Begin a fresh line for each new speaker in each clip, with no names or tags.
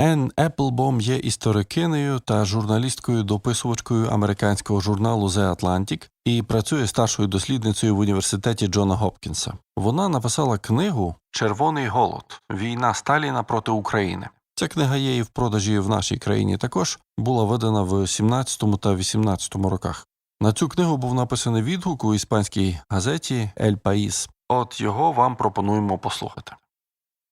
Енн Еплбом є історикинею та журналісткою-дописувачкою американського журналу The Atlantic і працює старшою дослідницею в університеті Джона Гопкінса. Вона написала книгу Червоний голод. Війна Сталіна проти України. Ця книга є і в продажі в нашій країні також була видана в 17 та 18 роках. На цю книгу був написаний відгук у іспанській газеті Ель Паїс. От його вам пропонуємо послухати.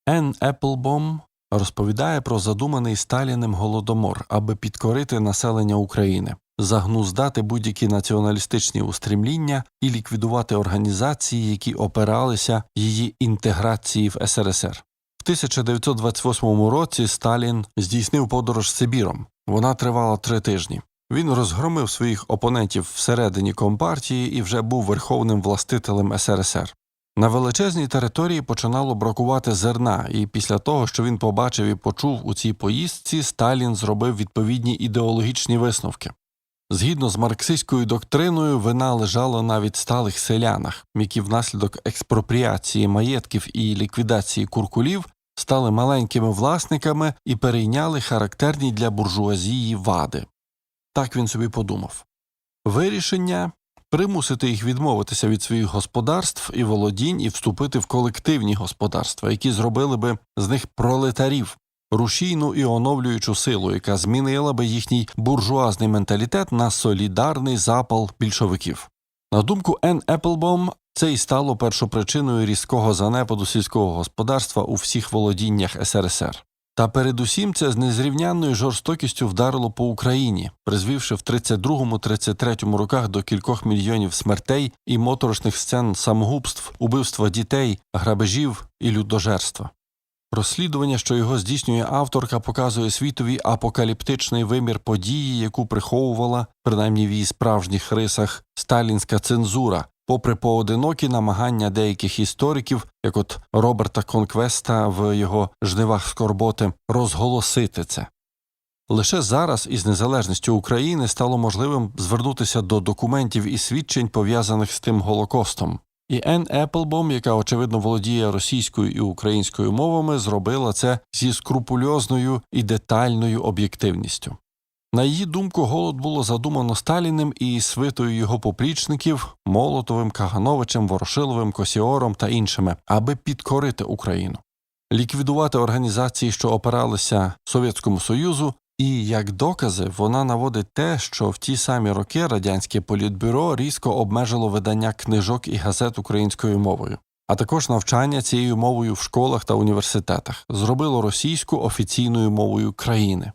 Енн Еплбом розповідає про задуманий Сталіним голодомор, аби підкорити населення України, загнуздати будь-які націоналістичні устремління і ліквідувати організації, які опиралися її інтеграції в СРСР. В 1928 році Сталін здійснив подорож Сибіром. Вона тривала три тижні. Він розгромив своїх опонентів всередині компартії і вже був верховним властителем СРСР. На величезній території починало бракувати зерна, і після того, що він побачив і почув у цій поїздці, Сталін зробив відповідні ідеологічні висновки. Згідно з марксистською доктриною, вина лежала на відсталих селянах, які внаслідок експропріації маєтків і ліквідації куркулів стали маленькими власниками і перейняли характерні для буржуазії вади. Так він собі подумав. Вирішення примусити їх відмовитися від своїх господарств і володінь і вступити в колективні господарства, які зробили би з них пролетарів, рушійну і оновлюючу силу, яка змінила би їхній буржуазний менталітет на солідарний запал більшовиків. На думку Ен Еплбом, це і стало першопричиною різкого занепаду сільського господарства у всіх володіннях СРСР. Та передусім це з незрівнянною жорстокістю вдарило по Україні, призвівши в 32-33 роках до кількох мільйонів смертей і моторошних сцен самогубств, убивства дітей, грабежів і людожерства. Розслідування, що його здійснює авторка, показує світові апокаліптичний вимір події, яку приховувала, принаймні в її справжніх рисах, сталінська цензура, попри поодинокі намагання деяких істориків, як от Роберта Конквеста в його жнивах скорботи, розголосити це. Лише зараз із незалежністю України стало можливим звернутися до документів і свідчень, пов'язаних з тим Голокостом. І Ен Еплбом, яка очевидно володіє російською і українською мовами, зробила це зі скрупульозною і детальною об'єктивністю. На її думку, голод було задумано Сталіним і свитою його поплічників Молотовим, Кагановичем, Ворошиловим, Косіором та іншими, аби підкорити Україну, ліквідувати організації, що опиралися Совєтському Союзу, і як докази вона наводить те, що в ті самі роки радянське політбюро різко обмежило видання книжок і газет українською мовою, а також навчання цією мовою в школах та університетах, зробило російську офіційною мовою країни.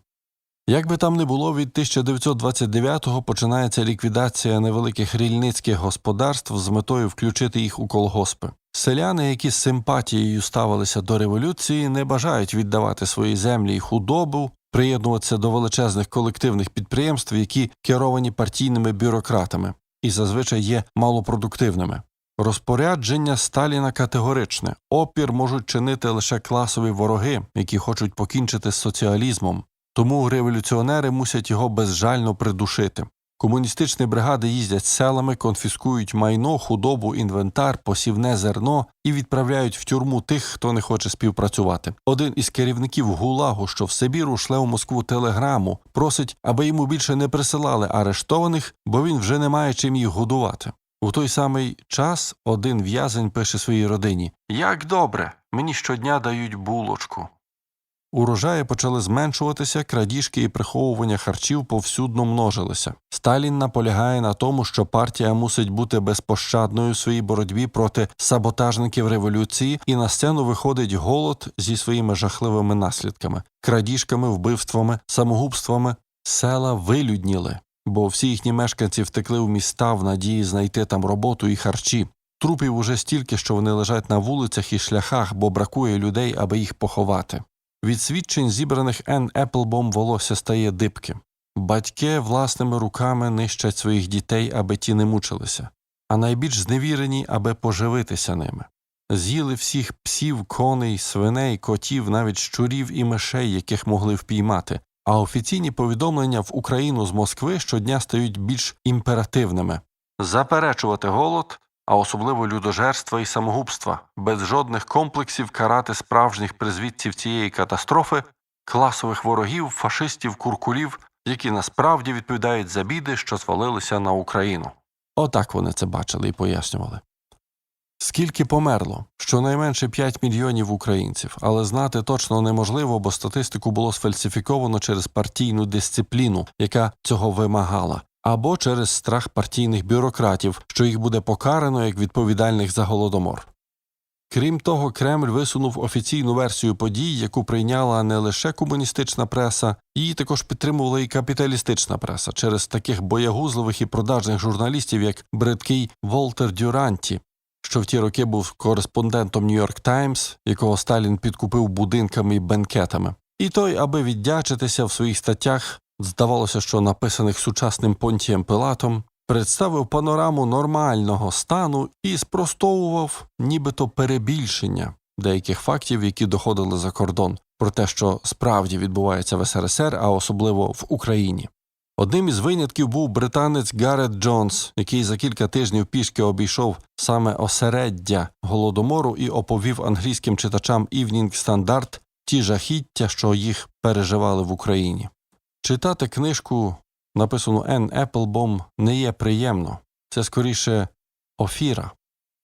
Як би там не було, від 1929-го починається ліквідація невеликих рільницьких господарств з метою включити їх у колгоспи. Селяни, які з симпатією ставилися до революції, не бажають віддавати свої землі і худобу, приєднуватися до величезних колективних підприємств, які керовані партійними бюрократами і зазвичай є малопродуктивними. Розпорядження Сталіна категоричне опір можуть чинити лише класові вороги, які хочуть покінчити з соціалізмом, тому революціонери мусять його безжально придушити. Комуністичні бригади їздять селами, конфіскують майно, худобу, інвентар, посівне зерно і відправляють в тюрму тих, хто не хоче співпрацювати. Один із керівників ГУЛАГу, що в Сибіру шле у Москву телеграму, просить, аби йому більше не присилали арештованих, бо він вже не має чим їх годувати. У той самий час один в'язень пише своїй родині Як добре, мені щодня дають булочку. Урожаї почали зменшуватися, крадіжки і приховування харчів повсюдно множилися. Сталін наполягає на тому, що партія мусить бути безпощадною у своїй боротьбі проти саботажників революції, і на сцену виходить голод зі своїми жахливими наслідками, крадіжками, вбивствами, самогубствами. Села вилюдніли, бо всі їхні мешканці втекли в міста в надії знайти там роботу і харчі. Трупів уже стільки, що вони лежать на вулицях і шляхах, бо бракує людей, аби їх поховати. Від свідчень, зібраних Ен Еплбом, волосся стає дибки. Батьки власними руками нищать своїх дітей, аби ті не мучилися, а найбільш зневірені, аби поживитися ними. З'їли всіх псів, коней, свиней, котів, навіть щурів і мишей, яких могли впіймати. А офіційні повідомлення в Україну з Москви щодня стають більш імперативними заперечувати голод, а особливо людожерства і самогубства, без жодних комплексів карати справжніх призвідців цієї катастрофи, класових ворогів, фашистів, куркулів, які насправді відповідають за біди, що звалилися на Україну. Отак вони це бачили і пояснювали. Скільки померло? Щонайменше 5 мільйонів українців, але знати точно неможливо, бо статистику було сфальсифіковано через партійну дисципліну, яка цього вимагала, або через страх партійних бюрократів, що їх буде покарано як відповідальних за голодомор. Крім того, Кремль висунув офіційну версію подій, яку прийняла не лише комуністична преса, її також підтримувала і капіталістична преса через таких боягузливих і продажних журналістів, як бридкий Волтер Дюранті, що в ті роки був кореспондентом Нью-Йорк Таймс, якого Сталін підкупив будинками і бенкетами. І той, аби віддячитися в своїх статтях, здавалося, що написаних сучасним Понтієм Пилатом, представив панораму нормального стану і спростовував нібито перебільшення деяких фактів, які доходили за кордон, про те, що справді відбувається в СРСР, а особливо в Україні. Одним із винятків був британець Гарет Джонс, який за кілька тижнів пішки обійшов саме осереддя голодомору і оповів англійським читачам Evening Standard ті жахіття, що їх переживали в Україні. Читати книжку, написану Енн Еплбом, не є приємно, це скоріше офіра.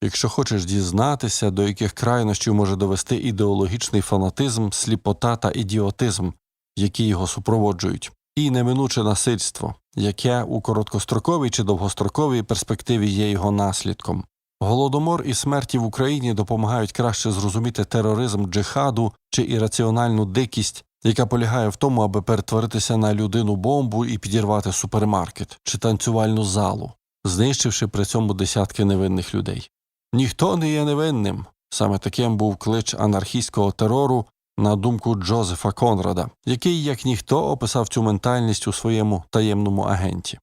Якщо хочеш дізнатися, до яких крайнощів може довести ідеологічний фанатизм, сліпота та ідіотизм, які його супроводжують, і неминуче насильство, яке у короткостроковій чи довгостроковій перспективі є його наслідком. Голодомор і смерті в Україні допомагають краще зрозуміти тероризм джихаду чи ірраціональну дикість, яка полягає в тому, аби перетворитися на людину бомбу і підірвати супермаркет чи танцювальну залу, знищивши при цьому десятки невинних людей. Ніхто не є невинним. Саме таким був клич анархістського терору на думку Джозефа Конрада, який, як ніхто, описав цю ментальність у своєму таємному агенті.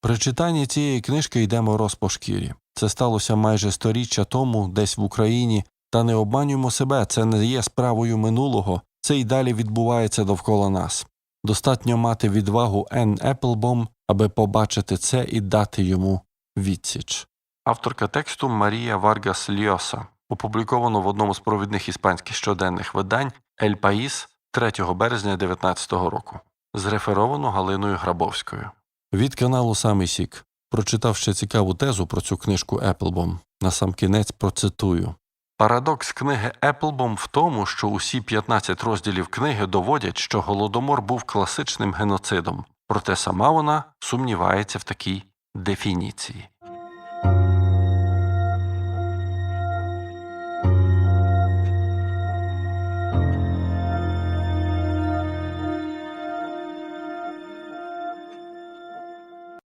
При читанні цієї книжки йде мороз по шкірі. Це сталося майже сторіччя тому, десь в Україні, та не обманюємо себе, це не є справою минулого, це й далі відбувається довкола нас. Достатньо мати відвагу Енн Еплбом, аби побачити це і дати йому відсіч. Авторка тексту Марія Варгас Льоса опубліковано в одному з провідних іспанських щоденних видань Ель Паїс 3 березня 2019 року, зреферовано Галиною Грабовською. Від каналу Самий Сік прочитав ще цікаву тезу про цю книжку Еплбом. Насамкінець процитую. Парадокс книги Еплбом в тому, що усі 15 розділів книги доводять, що голодомор був класичним геноцидом, проте сама вона сумнівається в такій дефініції.